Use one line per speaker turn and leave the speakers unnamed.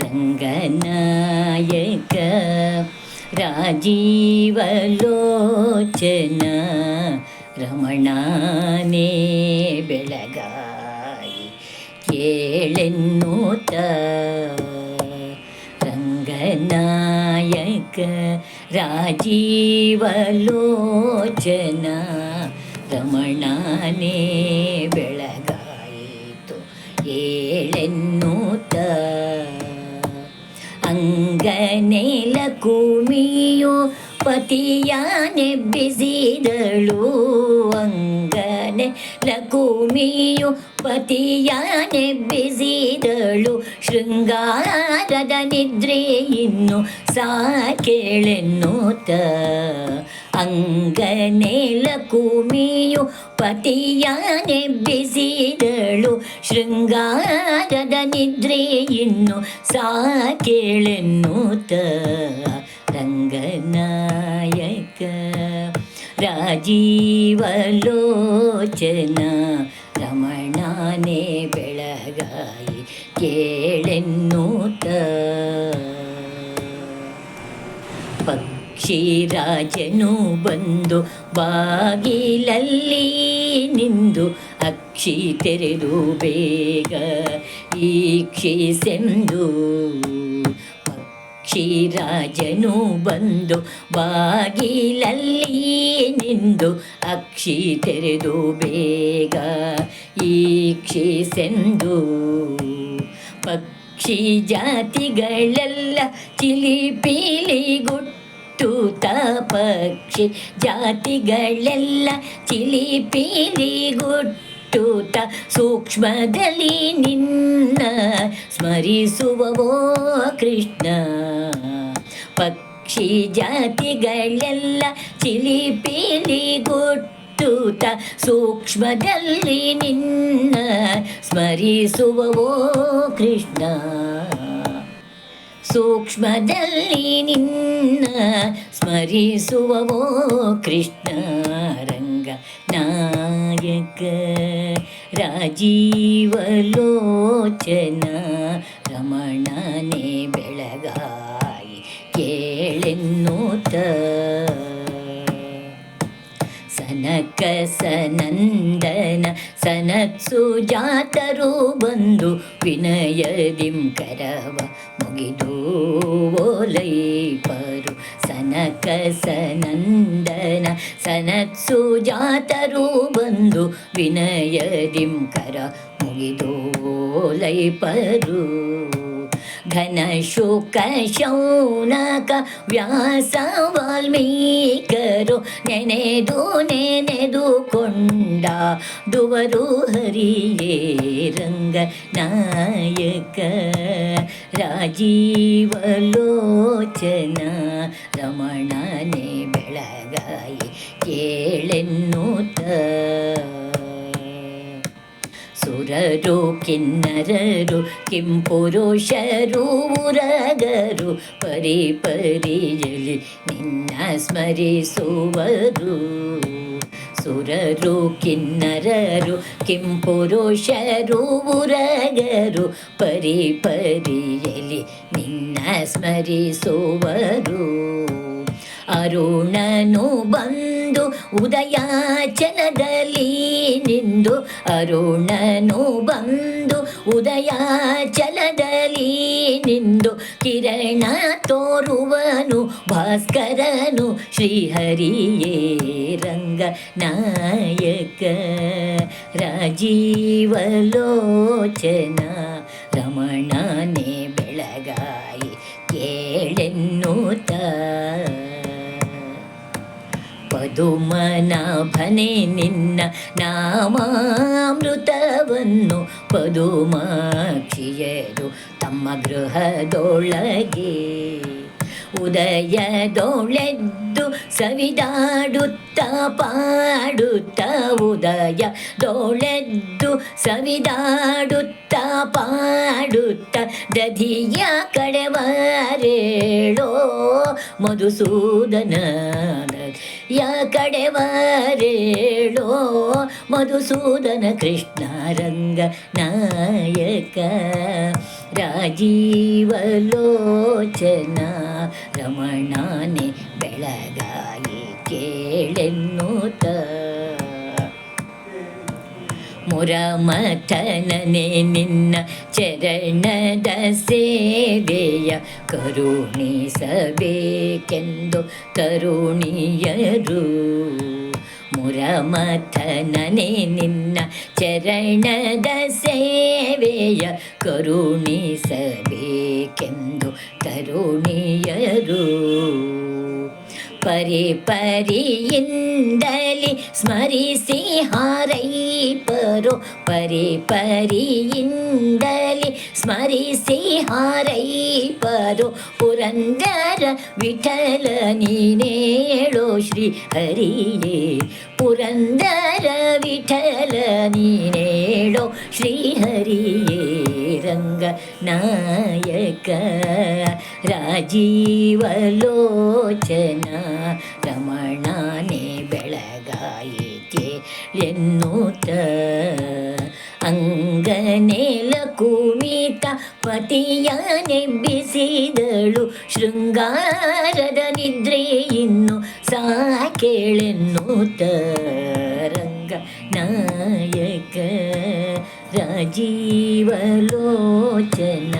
ರಂಗನಾಯಕ ರಾಜೀವಲೋಚನ ರಮಣಾನೇ ಬೆಳಗಾಯಿ ಕೇಳೆನ್ನೂತ ರಂಗನಾಯಕ ರಾಜೀವಲೋಚನ ರಮಣಾನೇ ಬೆಳಗಾಯಿತು ಕುಮಿಯು ಪತಿಯಾನೆಬ್ಬಿಸಿದಳು ಅಂಗನೆ ಲಕುಮಿಯು ಪತಿಯಾನೆಬ್ಬಿಸಿದಳು ಶೃಂಗಾರದ ನಿದ್ರೆ ಇನ್ನು ಸಾಕೇಳೆನ್ನುತ್ತ ಅಂಗನೆಲ ಕುಮಿಯು ಪತಿಯಾನೆಬ್ಬಿಸಿದಳು ಶೃಂಗಾರದ ನಿದ್ರೆ ಇನ್ನು ಸಾಕೇಳೆನ್ನುತ್ತ ರಂಗನಾಯಕ ರಾಜೀವಲೋಚನ ರಮಣಾನೇ ಬೆಳಗಾಯಿ ಪಕ್ಷಿ ರಾಜನು ಬಂದು ಬಾಗಿಲಲ್ಲಿ ನಿಂದು ಅಕ್ಷಿ ತೆರೆದು ಬೇಗ ಈಕ್ಷಿಸೆಂದು ಪಕ್ಷಿರಾಜನು ಬಂದು ಬಾಗಿಲಲ್ಲಿ ನಿಂದು ಅಕ್ಷಿ ತೆರೆದು ಬೇಗ ಈಕ್ಷಿಸೆಂದು. ಪಕ್ಷಿ ಜಾತಿಗಳೆಲ್ಲ ಚಿಲಿಪಿಲಿ ತ ಪಕ್ಷಿ ಜಾತಿಗಳೆಲ್ಲ ಚಿಲಿಪಿಲಿ ಗುಟ್ಟುತ್ತ ಸೂಕ್ಷ್ಮದಲ್ಲಿ ನಿನ್ನ ಸ್ಮರಿಸುವವೋ ಕೃಷ್ಣ. ಪಕ್ಷಿ ಜಾತಿಗಳೆಲ್ಲ ಚಿಲಿಪಿಲಿ ಗುಟ್ಟುತ್ತ ಸೂಕ್ಷ್ಮದಲ್ಲಿ ನಿನ್ನ ಸ್ಮರಿಸುವವೋ ಕೃಷ್ಣ. ಸೂಕ್ಷ್ಮದಲ್ಲಿ ನಿನ್ನ ಸ್ಮರಿಸುವವೋ ಕೃಷ್ಣ ರಂಗ ನಾಯಕ ರಾಜೀವಲೋಚನ ರಮಣನೇ ಬೆಳಗಾಯಿ ಕೇಳೆನ್ನುತ್ತ ಸನಕ ಸನಂದನ ಸನತ್ಸು ಜಾತರು ಬಂದು ವಿನಯದಿಂ ಕರವ ಮುಗಿದು ಓಲೈಪರು ಸನಕ ಸನಂದನ ಸನತ್ಸು ಜಾತರು ಬಂದು ವಿನಯದಿಂ ಕರ ಮುಗಿದು ಓಲೈಪರು. ಘನ ಶೋಕ ಶೌನಕ ವ್ಯಾಸ ವಾಲ್ಮೀಕರು ನೆನೆದು ನೆನೆದು ಕೊಂಡ ದುವರು ಹರಿಯೇ ರಂಗ ನಾಯಕ ರಾಜೀವಲೋಚನ ರಮಣನೆ ಬೆಳಗಾಯಿ ಕೇಳೆನ್ನುತ್ತ ಸುರರು ಕಿನ್ನರರು, ಕಿಂಪುರುಷರು, ಉರಗರು ಪರಿ ಪರಿಯಲಿ ನಿನ್ನ ಸ್ಮರಿಸುವರು. ಸುರರು, ಕಿನ್ನರರು, ಕಿಂಪುರುಷರು, ಉರಗರು ಪರಿ ಪರಿಯಲಿ ನಿನ್ನ ಸ್ಮರಿಸುವರು. ಅರುಣನು ಬಂದು ಉದಯಾಚಲದಲ್ಲಿ ನಿಂದು. ಅರುಣನು ಬಂದು ಉದಯಾಚಲದಲ್ಲಿ ನಿಂದು. ಕಿರಣ ತೋರುವನು ಭಾಸ್ಕರನು ಶ್ರೀಹರಿಯೇ ರಂಗ ನಾಯಕ. ರಾಜೀವಲೋಚನ ರಮಣನೇ ಬೆಳಗಾಯಿ ಕೇಳೆನ್ನುತ್ತ. ಪದುಮನಾಭನೆ ನಿನ್ನ ನಾಮಾಮೃತವನ್ನು ಪದುಮಾಕ್ಷಿಯರು ತಮ್ಮ ಗೃಹದೊಳಗೆ. ಉದಯದೊಳೆದ್ದು ಸವಿದಾಡುತ್ತ ಪಾಡುತ್ತ ಉದಯ ದೊಳೆದ್ದು ಸವಿದಾಡುತ್ತ ಪಾಡುತ್ತ ದಧಿಯ ಕಡೆವರೇಳೋ. ಮಧುಸೂದನ ಯಾ ಕಡೆವರೇಳೋ ಮಧುಸೂದನ ಕೃಷ್ಣ ರಂಗ ನಾಯಕ. ರಾಜೀವಲೋಚನ ರಮಣಾನೆ ಬೆಳಗಾಯಿ ಕೇಳೆನ್ನುತ್ತ. ಮುರಮಥನನೆ ನಿನ್ನ ಚರಣದ ಸೇವೆಯ ಕರುಣಿಸಬೇಕೆಂದು ಕರುಣಿಯರು. ಮುರಮಥನನೆ ನಿನ್ನ ಚರಣದ ಸೇವೆಯ ಕರುಣಿಸಬೇಕೆಂದು ತರುಣಿಯರು ಪರಿ ಪರಿಯಿಂದಲಿ ಸ್ಮರಿಸಿ ಹಾರೈಪರೋ ಪರಿ ಪರಿಯಿಂದಲಿ ಸ್ಮರಿಸಿ ಹಾರೈಪರೋ ಪುರಂದರ ವಿಠಲ ನೀನೇಳೋ ಶ್ರೀ ಹರಿಯೇ ಪುರಂದರ ವಿಠಲ ನೀನೇಳೋ ಶ್ರೀ ಹರಿಯೇ ರಂಗ ನಾಯಕ ರಾಜೀವಲೋಚನ, ರಮಣನೆ ಬೆಳಗಾಯಿತೆ ಎನ್ನುತ್ತ. ಅಂಗನೆಲ ಕುಮಿತ ಪತಿಯ ನೆಬ್ಬಿಸಿದಳು ಶೃಂಗಾರದ ನಿದ್ರೆ ಇನ್ನು ಸಾಕೇಳೆನ್ನುತ್ತ. ರಂಗ ನಾಯಕ ರಾಜೀವಲೋಚನ did.